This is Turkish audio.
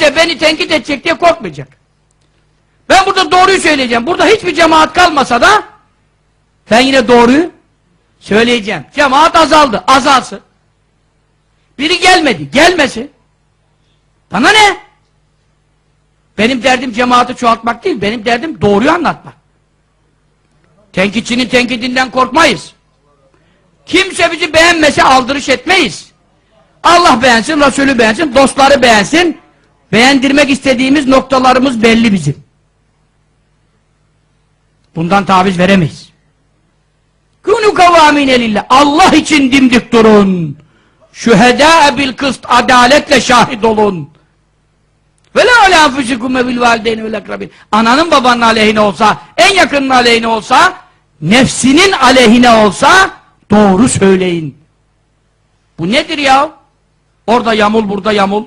kimse beni tenkit edecek diye korkmayacak. Ben burada doğruyu söyleyeceğim. Burada hiçbir cemaat kalmasa da ben yine doğruyu söyleyeceğim. Cemaat azaldı. Azalsın. Biri gelmedi. Gelmesin. Bana ne? Benim derdim cemaati çoğaltmak değil. Benim derdim doğruyu anlatmak. Tenkitçinin tenkidinden korkmayız. Kimse bizi beğenmese aldırış etmeyiz. Allah beğensin, Resulü beğensin, dostları beğensin. Beğendirmek istediğimiz noktalarımız belli bizim. Bundan taviz veremeyiz. Kûnû kavâmîne lillah. Allah için dimdik durun. Şühedâ bil kıst adaletle şahit olun. Ve la alâ enfusikum ve bil valideyni vel akrabin. Ananın babanın aleyhine olsa, en yakının aleyhine olsa, nefsinin aleyhine olsa doğru söyleyin. Bu nedir ya? Orada yamul, burada yamul.